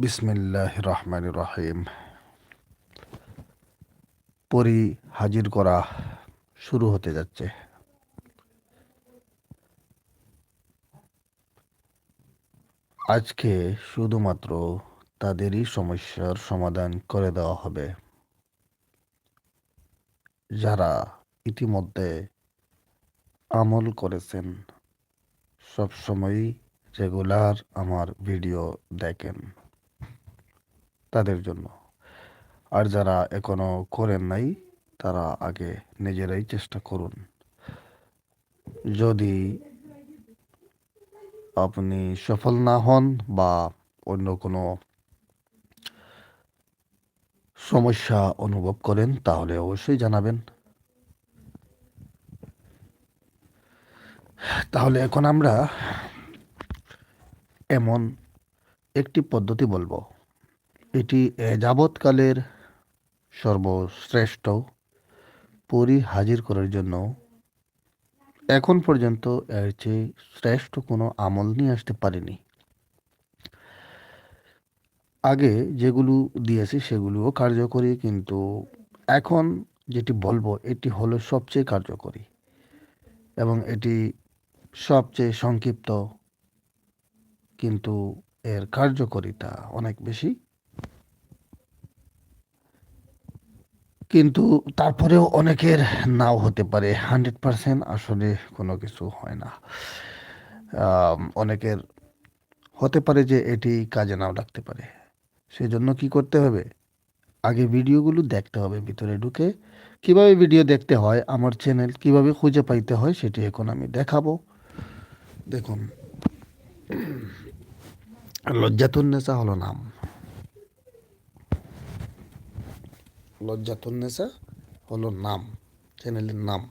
বিসমিল্লাহ রহমান রহিম পরি হাজির করা শুরু হতে যাচ্ছে। আজকে শুধুমাত্র তাদেরই সমস্যার সমাধান করে দেওয়া হবে। যারা ইতিমধ্যে আমল করেছেন, সবসময়ই রেগুলার আমার ভিডিও দেখেন। তাদের জন্য। আর যারা এখনও করেন নাই, তারা আগে নিজেরাই চেষ্টা করুন। যদি আপনি সফল না হন বা অন্য কোনো সমস্যা অনুভব করেন, তাহলে অবশ্যই জানাবেন। তাহলে এখন আমরা এমন একটি পদ্ধতি বলব। এটি যাবৎকালের সর্বশ্রেষ্ঠ পরি হাজির করার জন্য এখন পর্যন্ত এর চেয়ে শ্রেষ্ঠ কোনো আমল নিয়ে আসতে পারেনি। আগে যেগুলো দিয়েছি সেগুলোও কার্যকরী, কিন্তু এখন যেটি বলব, এটি হলো সবচেয়ে কার্যকরী এবং এটি সবচেয়ে সংক্ষিপ্ত, কিন্তু এর কার্যকরিতা অনেক বেশি। কিন্তু তারপরেও অনেকের নাও হতে পারে। হান্ড্রেড পারসেন্ট আসলে কোনো কিছু হয় না। অনেকের হতে পারে যে এটি কাজে নাও লাগতে পারে। সেই জন্য কি করতে হবে? আগে ভিডিওগুলো দেখতে হবে, ভিতরে ঢুকে কীভাবে ভিডিও দেখতে হয়, আমার চ্যানেল কীভাবে খুঁজে পাইতে হয় সেটি এখন আমি দেখাবো। দেখুন লজ্জাতুন্নেসা হলো নাম। লজ্জাতুন্নেসা হলো নাম চ্যানেলের নাম।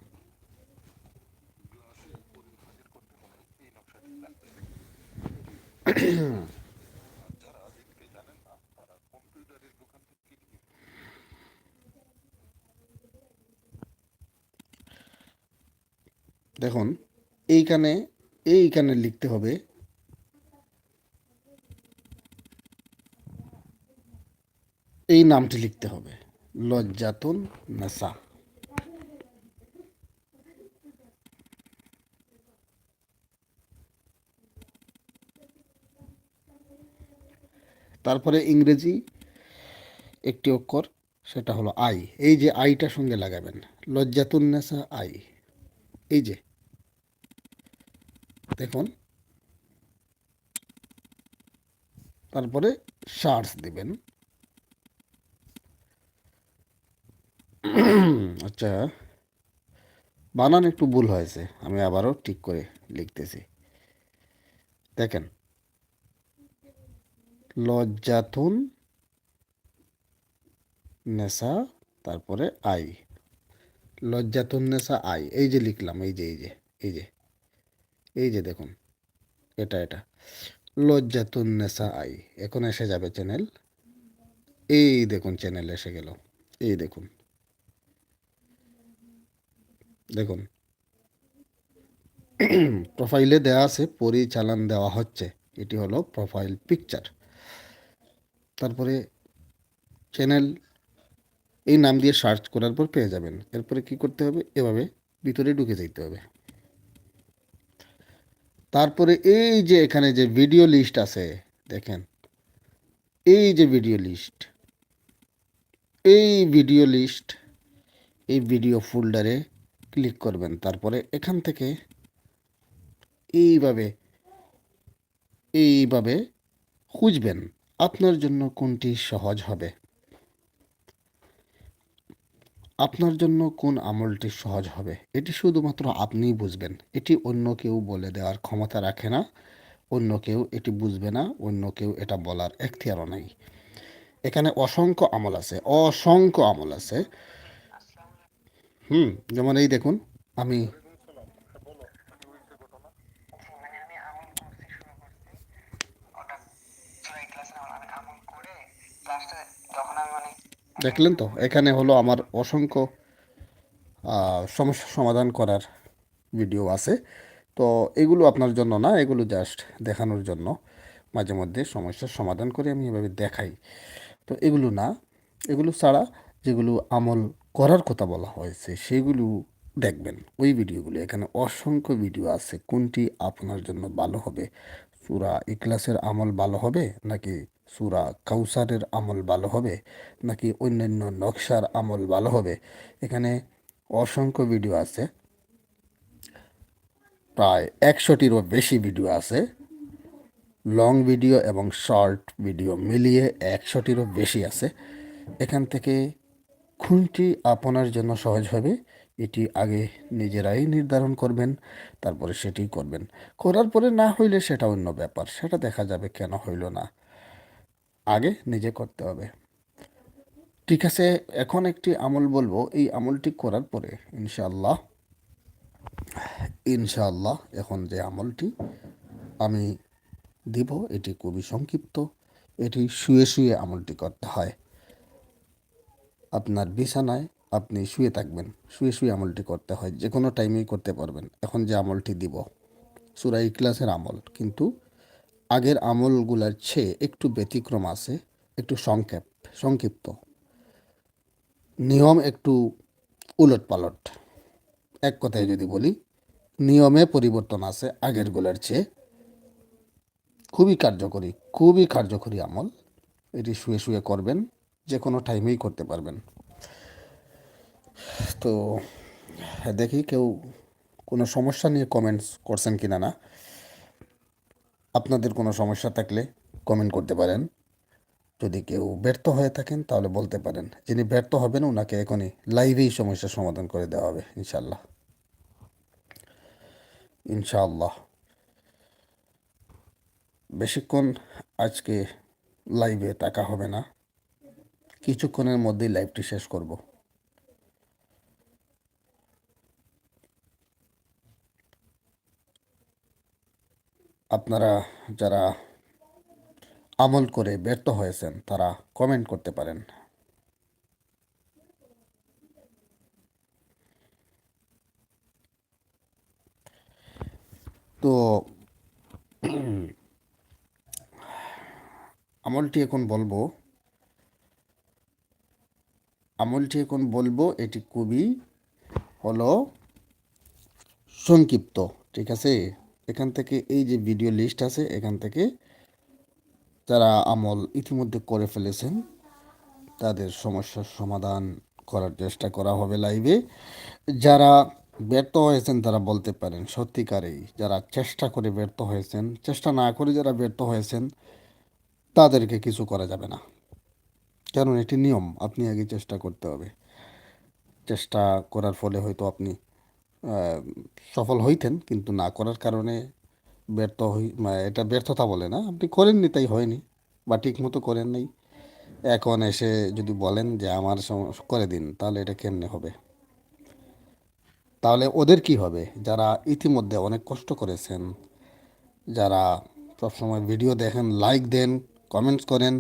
দেখুন এইখানে এইখানে লিখতে হবে এই নামটি লিখতে হবে। লজ্জাতুন নেশা। তারপরে ইংরেজি একটি অক্ষর, সেটা হলো আই। এই যে আইটা সঙ্গে লাগাবেন, লজ্জাতুন নেশা আই। এই যে। দেখুন। তারপরে সার্চ দিবেন। আচ্ছা বানান একটু ভুল হয়েছে, আমি আবারও ঠিক করে লিখতেছি। দেখেন, লজ্জাতুন নেশা তারপরে আই। লজ্জাতুন নেশা আই, এই যে লিখলাম, এই যে এই যে এই যে এই যে দেখুন, এটা এটা। লজ্জাতুন নেশা আই, এখন এসে যাবে চ্যানেল এই দেখুন চ্যানেল এসে গেল, এই দেখুন। দেখুন প্রোফাইলে দেওয়া আছে, পরিচালন দেওয়া হচ্ছে। এটি হলো প্রোফাইল পিকচার তারপরে চ্যানেল এই নাম দিয়ে সার্চ করার পর পেয়ে যাবেন। এরপরে কি করতে হবে? এভাবে ভিতরে ঢুকে যেতে হবে। তারপরে এই যে এখানে যে ভিডিও লিস্ট আছে, দেখেন, এই যে ভিডিও লিস্ট এই ভিডিও লিস্ট এই ভিডিও ফোল্ডারে ক্লিক করবেন। তারপরে এখান থেকে এইভাবে এইভাবে খুঁজবেন, আপনার জন্য কোনটি সহজ হবে। আপনার জন্য কোন আমলটি সহজ হবে, এটি শুধুমাত্র আপনিই বুঝবেন। এটি অন্য কেউ বলে দেওয়ার ক্ষমতা রাখে না, অন্য কেউ এটি বুঝবে না, অন্য কেউ এটা বলার এখতিয়ারও নাই। এখানে অসংখ্য আমল আছে, অসংখ্য আমল আছে। হুম, যেমন এই দেখুন, আমি দেখলেন তো, এখানে হলো আমার অসংখ্য সমস্যা সমাধান করার ভিডিও আছে। তো এগুলো আপনার জন্য না, এগুলো জাস্ট দেখানোর জন্য মাঝে মধ্যে সমস্যার সমাধান করে আমি এভাবে দেখাই। তো এগুলো না, এগুলো ছাড়া যেগুলো আমল করার কথা বলা হয়েছে, সেগুলো দেখবেন। ওই ভিডিওগুলো, এখানে অসংখ্য ভিডিও আছে, কোনটি আপনার জন্য ভালো হবে? সুরা ইকলাসের আমল ভালো হবে, নাকি সুরা কাউসারের আমল ভালো হবে, নাকি অন্যান্য নকশার আমল ভালো হবে? এখানে অসংখ্য ভিডিও আছে। প্রায় একশোটিরও বেশি ভিডিও আছে। লং ভিডিও এবং শর্ট ভিডিও মিলিয়ে একশোটিরও বেশি আছে। এখান থেকে কোনটি আপনার জন্য সহজ হবে। এটি আগে নিজেরাই নির্ধারণ করবেন, তারপরে সেটি করবেন। করার পরে না হইলে সেটা অন্য ব্যাপার, সেটা দেখা যাবে কেন হইল না। আগে নিজে করতে হবে। ঠিক আছে, এখন একটি আমল বলব। এই আমলটি করার পরে ইনশাআল্লাহ ইনশাআল্লাহ এখন যে আমলটি আমি দিব, এটি খুবই সংক্ষিপ্ত। এটি শুয়ে শুয়ে আমলটি করতে হয়। আপনার বিছানায় আপনি শুয়ে থাকবেন। শুয়ে শুয়ে আমলটি করতে হয় যে কোনো টাইমেই করতে পারবেন। এখন যে আমলটি দিব, সুরা ইকলাসের আমল। কিন্তু আগের আমলগুলার চেয়ে একটু ব্যতিক্রম আছে, একটু সংক্ষেপ, সংক্ষিপ্ত। নিয়ম একটু উলট পালট এক কথায় যদি বলি, নিয়মে পরিবর্তন আছে আগেরগুলোর চেয়ে। খুবই কার্যকরী খুবই কার্যকরী আমল। এটি শুয়ে শুয়ে করবেন। যে কোনো টাইমেই করতে পারবেন। তো, দেখি কেউ কোনো সমস্যা নিয়ে কমেন্টস করছেন কিনা না। আপনাদের কোনো সমস্যা থাকলে কমেন্ট করতে পারেন। যদি কেউ ব্যর্থ হয়ে থাকেন, তাহলে বলতে পারেন। যিনি ব্যর্থ হবেন ওনাকে এখনই লাইভেই সমস্যার সমাধান করে দেওয়া হবে ইনশাল্লাহ ইনশাআল্লাহ। বেশিক্ষণ আজকে লাইভে টাকা হবে না। কিছুক্ষণের মধ্যেই লাইভটি শেষ করব। আপনারা যারা আমল করে ব্যর্থ হয়েছেন, তারা কমেন্ট করতে পারেন। তো, আমলটি এখন বলব আমলটি এখন বলব, এটি খুবই হলো সংক্ষিপ্ত, ঠিক আছে? এখান থেকে এই যে ভিডিও লিস্ট আছে, এখান থেকে যারা আমল ইতিমধ্যে করে ফেলেছেন, তাদের সমস্যার সমাধান করার চেষ্টা করা হবে লাইভে যারা ব্যর্থ হয়েছেন, তারা বলতে পারেন, সত্যিকারেই যারা চেষ্টা করে ব্যর্থ হয়েছেন, চেষ্টা না করে যারা ব্যর্থ হয়েছেন, তাদেরকে কিছু করা যাবে না। কারণ এটি নিয়ম, আপনি আগে চেষ্টা করতে হবে। চেষ্টা করার ফলে হয়তো আপনি সফল হইতেন, কিন্তু না করার কারণে ব্যর্থ হই এটা ব্যর্থতা বলে না। আপনি করেননি, তাই হয়নি, বা ঠিক মতো করেন নাই। এখন এসে যদি বলেন যে আমার করে দিন, তাহলে এটা কেমনে হবে? তাহলে ওদের কি হবে? যারা ইতিমধ্যে অনেক কষ্ট করেছেন, যারা সবসময় ভিডিও দেখেন লাইক দেন কমেন্টস করেন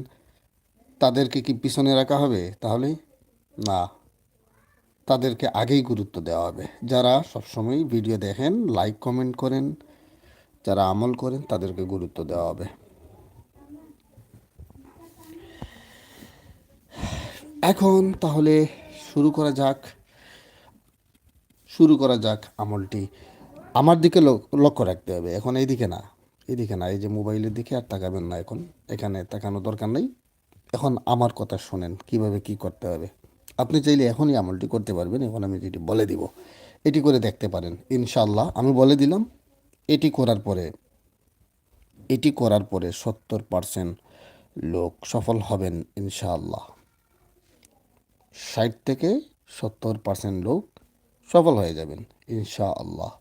তাদেরকে কি পিছনে রাখা হবে? তাহলে না। তাদেরকে আগেই গুরুত্ব দেওয়া হবে। যারা সবসময় ভিডিও দেখেন লাইক কমেন্ট করেন, যারা আমল করেন, তাদেরকে গুরুত্ব দেওয়া হবে। এখন তাহলে শুরু করা যাক। শুরু করা যাক আমলটি। আমার দিকে লক্ষ্য রাখতে হবে। এখন এই দিকে না। এদিকে না। এই যে মোবাইলের দিকে আর তাকাবেন না এখন। এখানে তাকানো দরকার নেই। এখন আমার কথা শোনেন, কীভাবে কি করতে হবে। আপনি চাইলে এখনই আমলটি করতে পারবেন, এখন আমি যেটি বলে দিব, এটি করে দেখতে পারেন ইনশাল্লাহ আমি বলে দিলাম, এটি করার পরে, এটি করার পরে সত্তর পারসেন্ট লোক সফল হবেন, ইনশাআল্লাহ। ষাট থেকে সত্তর পার্সেন্ট লোক সফল হয়ে যাবেন, ইনশাআল্লাহ।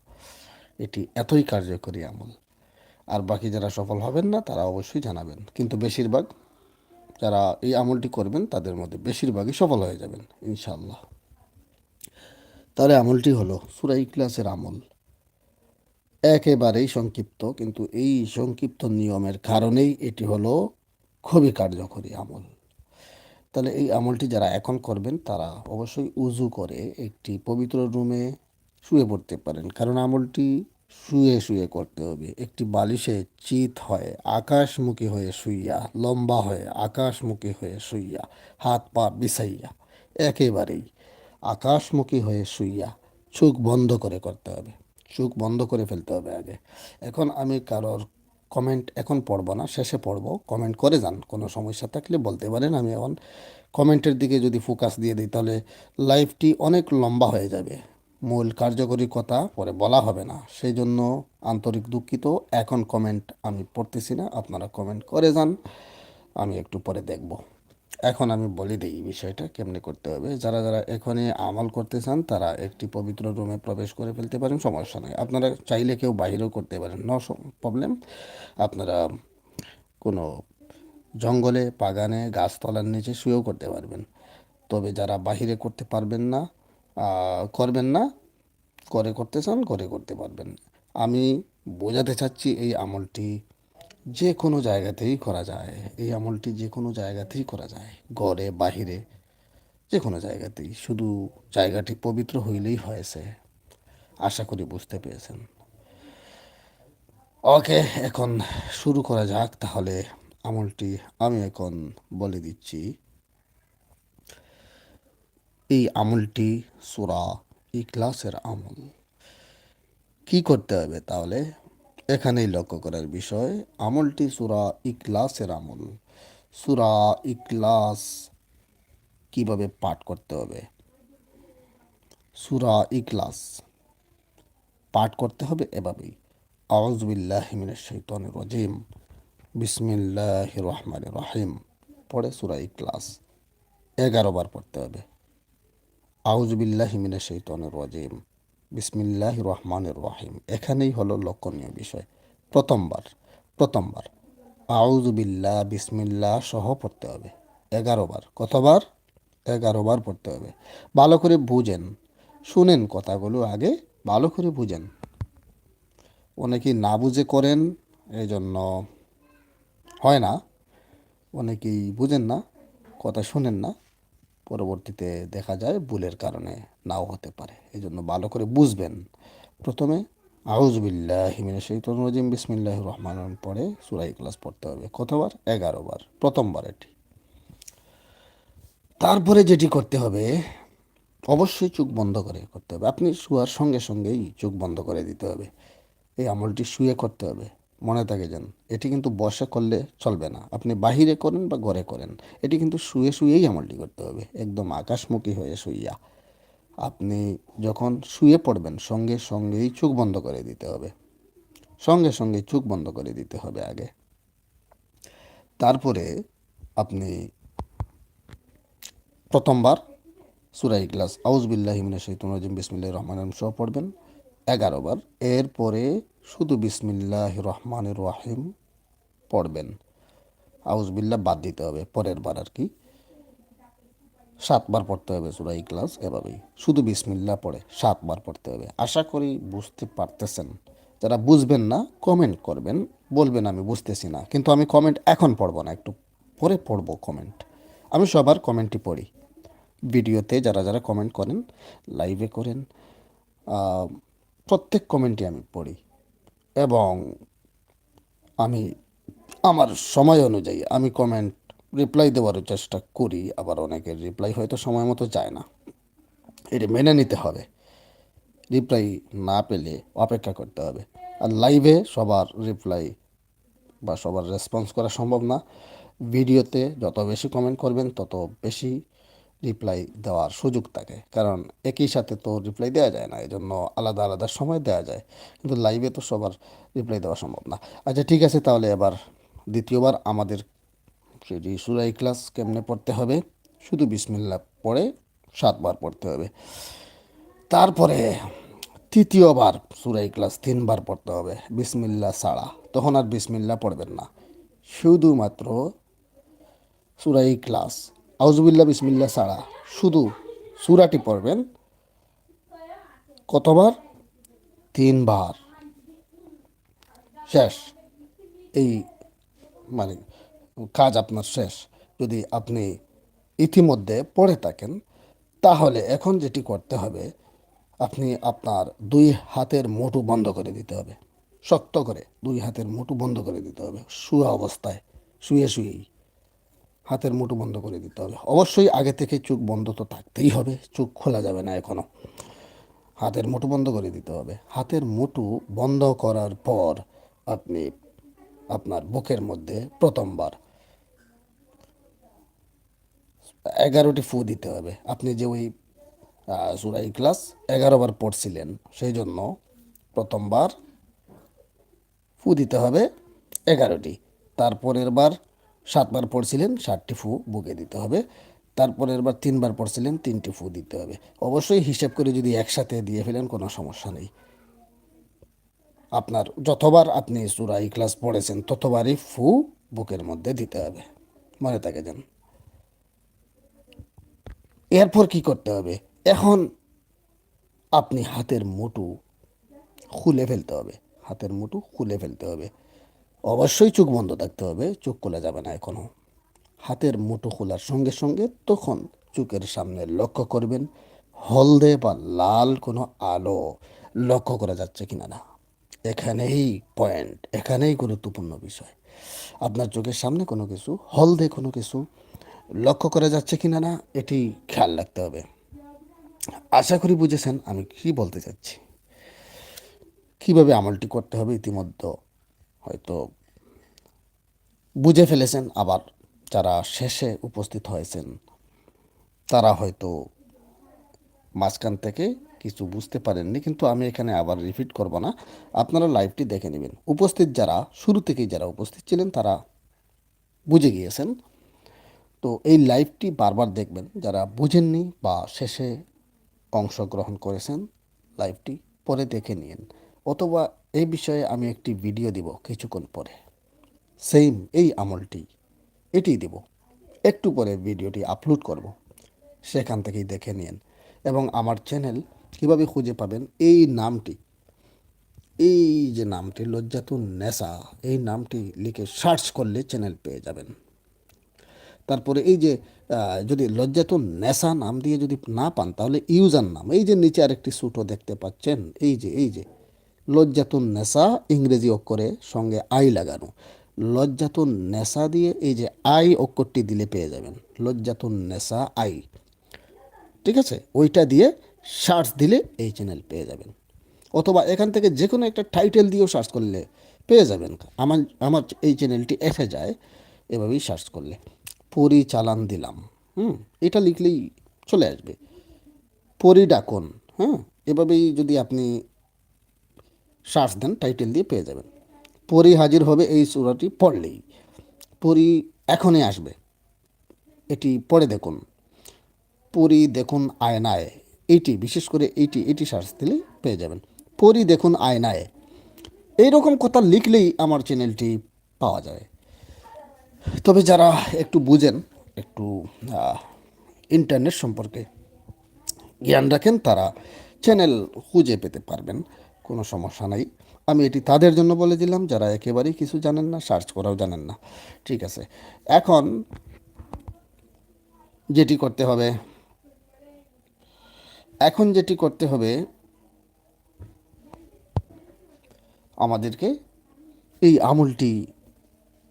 এটি এতই কার্যকরী আমল। আর বাকি যারা সফল হবেন না, তারা অবশ্যই জানাবেন। কিন্তু বেশিরভাগ যারা এই আমলটি করবেন, তাদের মধ্যে বেশিরভাগই সফল হয়ে যাবেন ইনশাল্লাহ তাহলে আমলটি হলো সুরাই ক্লাসের আমল। একেবারেই সংক্ষিপ্ত, কিন্তু এই সংক্ষিপ্ত নিয়মের কারণেই এটি হলো খুবই কার্যকরী আমল। তাহলে এই আমলটি যারা এখন করবেন, তারা অবশ্যই উজু করে একটি পবিত্র রুমে শুয়ে পড়তে পারেন, কারণ আমলটি শুয়ে শুয়ে করতে হবে। একটি বালিশে চিত হয়ে, আকাশমুখী হয়ে শুইয়া, লম্বা হয়ে আকাশমুখী হয়ে শুইয়া, হাত পা বিছাইয়া, একেবারেই আকাশমুখী হয়ে শুইয়া চোখ বন্ধ করে করতে হবে। চোখ বন্ধ করে ফেলতে হবে আগে। এখন আমি কারোর কমেন্ট এখন পড়ব না, শেষে পড়ব। কমেন্ট করে যান, কোনো সমস্যা থাকলে বলতে পারেন। আমি এখন কমেন্টের দিকে যদি ফোকাস দিয়ে দিই, তাহলে লাইফটি অনেক লম্বা হয়ে যাবে। মূল কার্যকরী কথা পরে বলা হবে না। সেই জন্য আন্তরিক দুঃখিত। এখন কমেন্ট আমি পড়তেছি না, আপনারা কমেন্ট করে যান। আমি একটু পরে দেখব। এখন আমি বলে দিই বিষয়টা, কেমনে করতে হবে। যারা যারা এখানে আমল করতে চান, তারা একটি পবিত্র রুমে প্রবেশ করে ফেলতে পারেন, সমস্যা নেই। আপনারা চাইলে কেউ বাইরেও করতে পারেন ন প্রবলেম আপনারা কোনো জঙ্গলে, বাগানে, গাছতলার নিচে শুয়েও করতে পারবেন। তবে যারা বাহিরে করতে পারবেন না করবেন না। করে করতে চান, করে করতে পারবেন। আমি বোঝাতে চাচ্ছি এই আমলটি যে কোনো জায়গাতেই করা যায়। এই আমলটি যে কোনো জায়গাতেই করা যায়। ঘরে, বাহিরে, যে কোনো জায়গাতেই। শুধু জায়গাটি পবিত্র হইলেই হয়েছে। আশা করি বুঝতে পেরেছেন। ওকে, এখন শুরু করা যাক। তাহলে আমলটি আমি এখন বলে দিচ্ছি। এই আমলটি, সুরা ইখলাসের আমল। কি করতে হবে তাহলে? এখানেই লক্ষ্য করার বিষয়, আমলটি সুরা ইখলাসের আমল। সুরা ইখলাস কীভাবে পাঠ করতে হবে? সুরা ইখলাস পাঠ করতে হবে এভাবেই। আউজবিল্লাহ মিনাশ শাইতানির রাজিম। বিসমিল্লাহ রহমান রহিম। পড়ে সুরা ইখলাস এগারো বার পড়তে হবে। আউজবিল্লাহ মিনাশ শাইতানির রাজিম। বিসমিল্লাহ রহমানের রহিম। এখানেই হলো লক্ষণীয় বিষয়। প্রথমবার প্রথমবার। আউজবিল্লাহ বিসমিল্লাহ সহ পড়তে হবে। এগারো বার কতবার? এগারো বার পড়তে হবে। ভালো করে বুঝেন। শুনেন কথাগুলো আগে। ভালো করে বুঝেন। অনেকেই না বুঝে করেন এই জন্য হয় না। অনেকেই বুঝেন না, কথা শুনেন না। পরবর্তীতে দেখা যায় ভুলের কারণে নাও হতে পারে। এই জন্য ভালো করে বুঝবেন। প্রথমে আউজবিল্লাহ হিমিনে শৈতন রাজিম। বিসমিল্লাহ রহমান পরে সুরাই ক্লাস পড়তে হবে। কতবার? এগারো বার। প্রথমবার এটি। তারপরে যেটি করতে হবে, অবশ্যই চোখ বন্ধ করে করতে হবে। আপনি শোয়ার সঙ্গে সঙ্গেই চোখ বন্ধ করে দিতে হবে। এই আমলটি শুয়ে করতে হবে। মনে থাকে যেন। এটি কিন্তু বসে করলে চলবে না। আপনি বাহিরে করেন বা ঘরে করেন, এটি কিন্তু শুয়ে শুয়েই আমলটি করতে হবে। একদম আকাশমুখী হয়ে শুইয়া। আপনি যখন শুয়ে পড়বেন, সঙ্গে সঙ্গেই চোখ বন্ধ করে দিতে হবে। সঙ্গে সঙ্গে চোখ বন্ধ করে দিতে হবে আগে। তারপরে আপনি প্রথমবার সুরাই ক্লাস আউজবিল্লাহ হিমিনা শৈতুন রাজিম বিসমিল্লাহ রহমান রহিম সহ পড়বেন। এগারো বার। এরপরে শুধু বিসমিল্লাহ রহমান রহিম পড়বেন। আউজবিল্লাহ বাদ দিতে হবে, পরের বার আর কি। সাতবার পড়তে হবে সুরাই ক্লাস এভাবেই। শুধু বিসমিল্লাহ পড়ে সাতবার পড়তে হবে। আশা করি বুঝতে পারতেছেন। যারা বুঝবেন না কমেন্ট করবেন। বলবেন আমি বুঝতেছি না, কিন্তু আমি কমেন্ট এখন পড়ব না, একটু পরে পড়ব কমেন্ট আমি সবার কমেন্টই পড়ি। ভিডিওতে যারা যারা কমেন্ট করেন লাইভে করেন প্রত্যেক কমেন্টই আমি পড়ি। এবং আমি আমার সময় অনুযায়ী আমি কমেন্ট রিপ্লাই দেওয়ারও চেষ্টা করি, আবার অনেকের রিপ্লাই হয়তো সময় মতো যায় না। এটা মেনে নিতে হবে। রিপ্লাই না পেলে অপেক্ষা করতে হবে। আর লাইভে সবার রিপ্লাই বা সবার রেসপন্স করা সম্ভব না। ভিডিওতে যত বেশি কমেন্ট করবেন, তত বেশি রিপ্লাই দেওয়ার সুযোগ থাকে। কারণ একই সাথে তো রিপ্লাই দেওয়া যায় না এই জন্য আলাদা আলাদা সময় দেওয়া যায়। কিন্তু লাইভে তো সবার রিপ্লাই দেওয়া সম্ভব না। আচ্ছা ঠিক আছে, তাহলে এবার দ্বিতীয়বার আমাদের সেটি সুরাই ক্লাস কেমনে পড়তে হবে? শুধু বিসমিল্লা পড়ে সাতবার পড়তে হবে। তারপরে তৃতীয়বার সুরাই ক্লাস তিনবার পড়তে হবে, বিসমিল্লা ছাড়া। তখন আর বিসমিল্লা পড়বেন না। শুধুমাত্র সুরাই ক্লাস আউজুবিল্লা বিসমিল্লা ছাড়া। শুধু সুরাটি পড়বেন। কতবার? তিনবার। শেষ। এই মানে কাজ আপনার শেষ। যদি আপনি ইতিমধ্যে পড়ে থাকেন, তাহলে এখন যেটি করতে হবে, আপনি আপনার দুই হাতের মুঠু বন্ধ করে দিতে হবে। শক্ত করে দুই হাতের মুঠু বন্ধ করে দিতে হবে। শুয়ে অবস্থায়, শুয়ে শুয়েই। হাতের মুঠো বন্ধ করে দিতে হবে। অবশ্যই আগে থেকে চোখ বন্ধ তো থাকতেই হবে, চোখ খোলা যাবে না এখনও হাতের মুঠো বন্ধ করে দিতে হবে। হাতের মুঠু বন্ধ করার পর আপনি আপনার বুকের মধ্যে প্রথমবার এগারোটি ফু দিতে হবে। আপনি যে ওই সুরাই ক্লাস এগারো বার পড়ছিলেন সেই জন্য প্রথমবার ফু দিতে হবে এগারোটি। তারপরের বার সাতবার পড়ছিলেন ষাটটি ফু বুকে দিতে হবে। তারপরের বার তিনবার পড়ছিলেন, তিনটি ফু দিতে হবে। অবশ্যই হিসেব করে যদি একসাথে দিয়ে ফেলেন, কোনো সমস্যা নেই। আপনার যতবার আপনি সুরাই ক্লাস পড়েছেন, ততবারই ফু বুকের মধ্যে দিতে হবে। মনে থাকে যান। এরপর কি করতে হবে? এখন আপনি হাতের মুঠু খুলে ফেলতে হবে। হাতের মুঠু খুলে ফেলতে হবে। অবশ্যই চোখ বন্ধ থাকতে হবে, চোখ খোলা যাবে না এখনও হাতের মুঠো খোলার সঙ্গে সঙ্গে তখন চোখের সামনে লক্ষ্য করবেন, হলদে বা লাল কোনো আলো লক্ষ্য করা যাচ্ছে কিনা না। এখানেই পয়েন্ট এখানেই গুরুত্বপূর্ণ বিষয়। আপনার চোখের সামনে কোনো কিছু, হলদে কোনো কিছু লক্ষ্য করা যাচ্ছে কিনা না, এটি খেয়াল রাখতে হবে। আশা করি বুঝেছেন আমি কি বলতে চাচ্ছি। কীভাবে আমলটি করতে হবে ইতিমধ্যে হয়তো বুঝে ফেলেছেন আবার যারা শেষে উপস্থিত হয়েছেন, তারা হয়তো মাঝখান থেকে কিছু বুঝতে পারেননি, কিন্তু আমি এখানে আবার রিপিট করব না। আপনারা লাইভটি দেখে নেবেন। উপস্থিত যারা, শুরু থেকেই যারা উপস্থিত ছিলেন, তারা বুঝে গিয়েছেন। তো এই লাইভটি বারবার দেখবেন, যারা বুঝেননি বা শেষে অংশগ্রহণ করেছেন লাইভটি পরে দেখে নিন। অথবা এই বিষয়ে আমি একটি ভিডিও দিব কিছুক্ষণ পরে। সেম এই আমলটি এটি দেব। একটু পরে ভিডিওটি আপলোড করব। সেখান থেকেই দেখে নিন এবং আমার চ্যানেল কীভাবে খুঁজে পাবেন এই নামটি। এই যে নামটি লজ্জাতুন নেশা, এই নামটি লিখে সার্চ করলে চ্যানেল পেয়ে যাবেন। তারপরে এই যে যদি লজ্জাতুন নেশা নাম দিয়ে যদি না পান, তাহলে ইউজার নাম, এই যে নিচে আরেকটি সুটো দেখতে পাচ্ছেন, এই যে এই যে। লজ্জাতুন নেশা ইংরেজি অক্ষরে সঙ্গে আই লাগানো। লজ্জাতুন নেশা দিয়ে এই যে আই অক্ষরটি দিলে পেয়ে যাবেন। লজ্জাতুন নেশা আই। ঠিক আছে? ওইটা দিয়ে সার্চ দিলে এই চ্যানেল পেয়ে যাবেন। অথবা এখান থেকে যে কোনো একটা টাইটেল দিয়েও সার্চ করলে পেয়ে যাবেন। আমার আমার এই চ্যানেলটি এসে যায়, এভাবেই সার্চ করলে। পরিচালান দিলাম। হুম? এটা লিখলেই চলে আসবে। পরি পরিডাকন। হ্যাঁ? এভাবেই যদি আপনি সার্চ দেন টাইটেল দিয়ে পেয়ে যাবেন। পরি হাজির হবে এই সুরাটি পড়লেই। পরি এখনই আসবে। এটি পড়ে দেখুন। পরি দেখুন আয়নায়। এইটি বিশেষ করে এইটি এটি সার্চ দিলে পেয়ে যাবেন। পরি দেখুন আয়নায়। এইরকম কথা লিখলেই আমার চ্যানেলটি পাওয়া যায়। তবে যারা একটু বুঝেন, একটু ইন্টারনেট সম্পর্কে জ্ঞান রাখেন, তারা চ্যানেল খুঁজে পেতে পারবেন। কোনো সমস্যা নাই। আমি এটি তাদের জন্য বলে দিলাম, যারা একেবারেই কিছু জানেন না, সার্চ করাও জানেন না। ঠিক আছে। এখন যেটি করতে হবে, এখন যেটি করতে হবে, আমাদেরকে এই আমলটি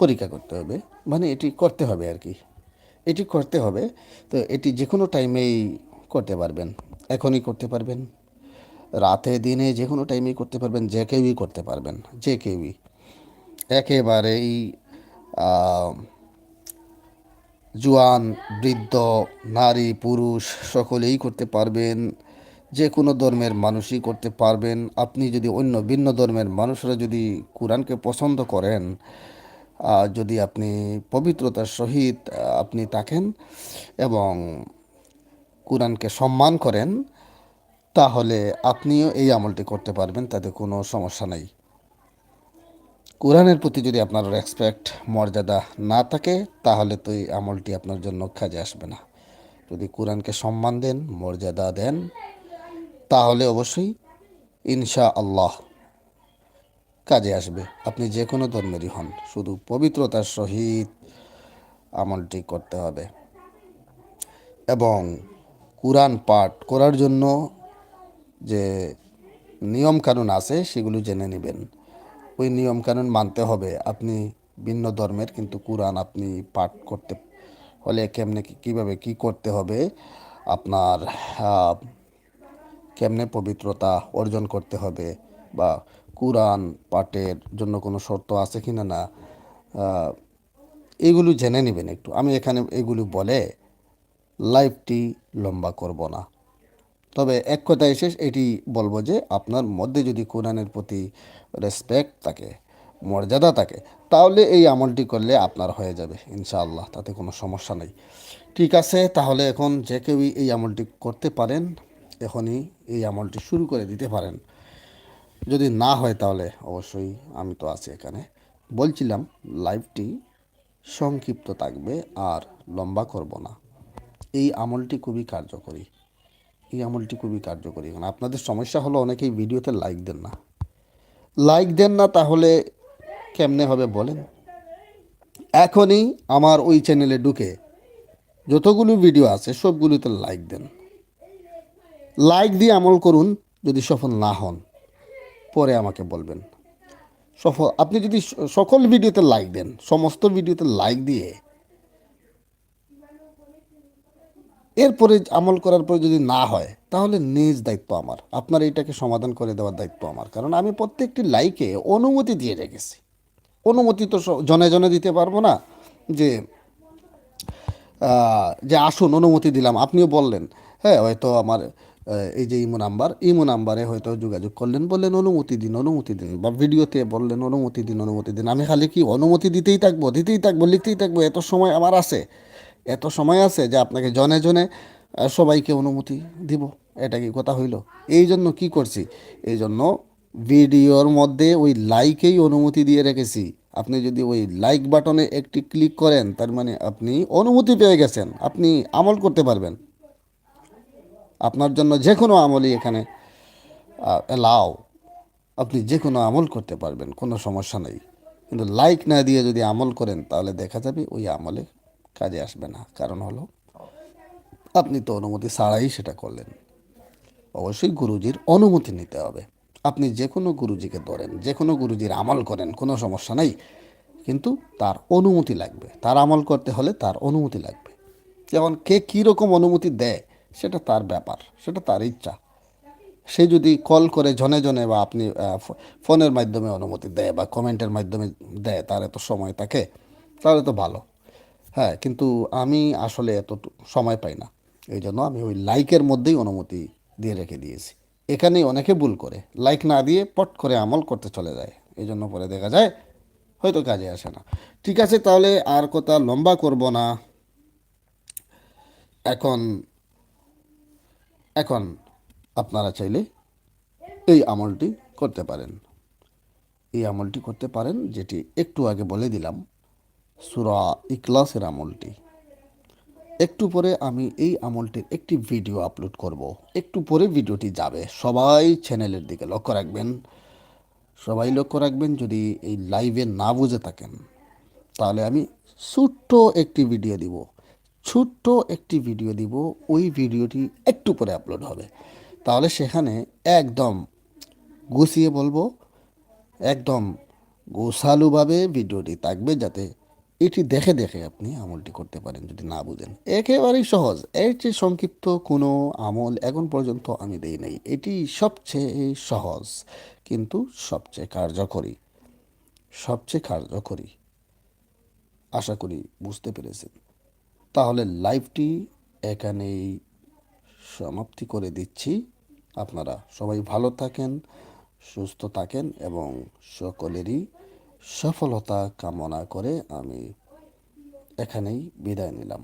পরীক্ষা করতে হবে। মানে এটি করতে হবে আর কি। এটি করতে হবে, তো এটি যে কোনো টাইমেই করতে পারবেন। এখনই করতে পারবেন। রাতে, দিনে যে কোনো টাইমেই করতে পারবেন, যে কেউই করতে পারবেন, যে কেউই। একেবারেই জোয়ান, বৃদ্ধ, নারী, পুরুষ সকলেই করতে পারবেন। যে কোনো ধর্মের মানুষই করতে পারবেন। আপনি যদি অন্য ভিন্ন ধর্মের মানুষরা যদি কোরআনকে পছন্দ করেন যদি আপনি পবিত্রতার সহিত আপনি থাকেন এবং কোরআনকে সম্মান করেন তাহলে আপনিও এই আমলটি করতে পারবেন, তাতে কোনো সমস্যা নেই। কোরআনের প্রতি যদি আপনার রেসপেক্ট মর্যাদা না থাকে, তাহলে তো এই আমলটি আপনার জন্য কাজে আসবে না। যদি কোরআনকে সম্মান দেন, মর্যাদা দেন, তাহলে অবশ্যই ইনশা আল্লাহ কাজে আসবে। আপনি যে কোনো ধর্মেরই হন, শুধু পবিত্রতার সহিত আমলটি করতে হবে। এবং কোরআন পাঠ করার জন্য যে নিয়ম কানুন আছে, সেগুলো জেনে নেবেন। ওই নিয়ম কানুন মানতে হবে। আপনি ভিন্ন ধর্মের, কিন্তু কোরআন আপনি পাঠ করতে, হলে কেমনে কীভাবে কি করতে হবে, আপনার কেমনে পবিত্রতা অর্জন করতে হবে, বা কোরআন পাঠের জন্য কোনো শর্ত আছে কি না না এগুলো জেনে নেবেন একটু। আমি এখানে এগুলো বলে লাইফটি লম্বা করব না। তবে এক কথায় শেষ এটি বলব যে আপনার মধ্যে যদি কোরআনের প্রতি রেসপেক্ট থাকে, মর্যাদা থাকে, তাহলে এই আমলটি করলে আপনার হয়ে যাবে, ইনশাআল্লাহ, তাতে কোনো সমস্যা নেই। ঠিক আছে, তাহলে এখন যে কেউই এই আমলটি করতে পারেন, এখনই এই আমলটি শুরু করে দিতে পারেন। যদি না হয় তাহলে অবশ্যই আমি তো আছি এখানে। বলছিলাম লাইভটি সংক্ষিপ্ত থাকবে আর লম্বা করব না। এই আমলটি খুবই কার্যকরী। এই আমলটি খুবই কার্যকরী। কারণ আপনাদের সমস্যা হলো অনেকেই ভিডিওতে লাইক দেন না। লাইক দেন না তাহলে কেমনে হবে বলেন? এখনই আমার ওই চ্যানেলে ঢুকে যতগুলো ভিডিও আছে সবগুলোতে লাইক দেন। লাইক দিয়ে আমল করুন যদি সফল না হন, পরে আমাকে বলবেন। সফল আপনি যদি সকল ভিডিওতে লাইক দেন, সমস্ত ভিডিওতে লাইক দিয়ে এরপরে আমল করার পরে যদি না হয়, তাহলে নিজ দায়িত্ব আমার। আপনার এইটাকে সমাধান করে দেওয়ার দায়িত্ব আমার। কারণ আমি প্রত্যেকটি লাইকে অনুমতি দিয়ে রেখেছি। অনুমতি তো জনে জনে দিতে পারব না যে যে আসুন, অনুমতি দিলাম, আপনিও বললেন হ্যাঁ হয়তো আমার এই যে ইমো নাম্বার, ইমো নাম্বারে হয়তো যোগাযোগ করলেন, বললেন অনুমতি দিন অনুমতি দিন, বা ভিডিওতে বললেন অনুমতি দিন অনুমতি দিন। আমি খালি কি অনুমতি দিতেই থাকব দিতেই থাকব, লিখতেই থাকব, এত সময় আমার আছে। এত সময় আছে যে আপনাকে জনে জনে সবাইকে অনুমতি দিব। এটা কি কথা হইল? এই জন্য কি করছি? এই জন্য ভিডিওর মধ্যে ওই লাইকেই অনুমতি দিয়ে রেখেছি। আপনি যদি ওই লাইক বাটনে একটি ক্লিক করেন, তার মানে আপনি অনুমতি পেয়ে গেছেন। আপনি আমল করতে পারবেন। আপনার জন্য যে কোনো আমলই এখানে এলাও আপনি যে কোনো আমল করতে পারবেন, কোনো সমস্যা নেই। কিন্তু লাইক না দিয়ে যদি আমল করেন, তাহলে দেখা যাবে ওই আমলে কাজে আসবে না। কারণ হলো, আপনি তো অনুমতি ছাড়াই সেটা করলেন। অবশ্যই গুরুজির অনুমতি নিতে হবে। আপনি যে কোনো গুরুজিকে ধরেন, যে কোনো গুরুজির আমল করেন, কোনো সমস্যা নেই। কিন্তু তার অনুমতি লাগবে। তার আমল করতে হলে তার অনুমতি লাগবে। যেমন কে কীরকম অনুমতি দেয়, সেটা তার ব্যাপার, সেটা তার ইচ্ছা। সে যদি কল করে জনে জনে বা আপনি ফোনের মাধ্যমে অনুমতি দেয় বা কমেন্টের মাধ্যমে দেয় তার এত সময় থাকে। তাহলে তো ভালো। হ্যাঁ কিন্তু আমি আসলে এত সময় পাই না। এই জন্য আমি ওই লাইকের মধ্যেই অনুমতি দিয়ে রেখে দিয়েছি। এখানেই অনেকে ভুল করে। লাইক না দিয়ে পট করে আমল করতে চলে যায়। এই জন্য পরে দেখা যায় হয়তো কাজে আসে না। ঠিক আছে, তাহলে আর কথা লম্বা করব না। এখন এখন আপনারা চাইলে এই আমলটি করতে পারেন। এই আমলটি করতে পারেন, যেটি একটু আগে বলে দিলাম। সুরা ইকলাসের আমলটি। একটু পরে আমি এই আমলটির একটি ভিডিও আপলোড করব। একটু পরে ভিডিওটি যাবে। সবাই চ্যানেলের দিকে লক্ষ্য রাখবেন। সবাই লক্ষ্য রাখবেন, যদি এই লাইভে না বুঝে থাকেন, তাহলে আমি ছোট্ট একটি ভিডিও দিব। ছোট্ট একটি ভিডিও দিব। ওই ভিডিওটি একটু পরে আপলোড হবে। তাহলে সেখানে একদম গুছিয়ে বলব, একদম গোছালুভাবে ভিডিওটি থাকবে, যাতে এটি দেখে দেখে আপনি আমলটি করতে পারেন যদি না বুঝেন। একেবারেই সহজ। এর চেয়ে সংক্ষিপ্ত কোনো আমল এখন পর্যন্ত আমি দেই নাই। এটি সবচেয়ে সহজ, কিন্তু সবচেয়ে কার্যকরী। সবচেয়ে কার্যকরী। আশা করি বুঝতে পেরেছেন। তাহলে লাইভটি এখানেই সমাপ্তি করে দিচ্ছি। আপনারা সবাই ভালো থাকেন, সুস্থ থাকেন এবং সকলেরই সফলতা কামনা করে আমি এখানেই বিদায় নিলাম।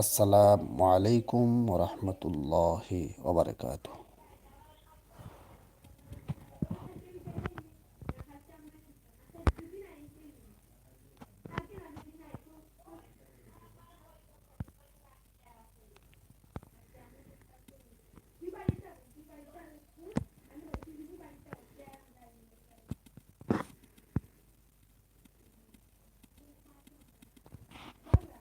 আসসালামু আলাইকুম রহমতুল্লাহি ওবরাকাতুহ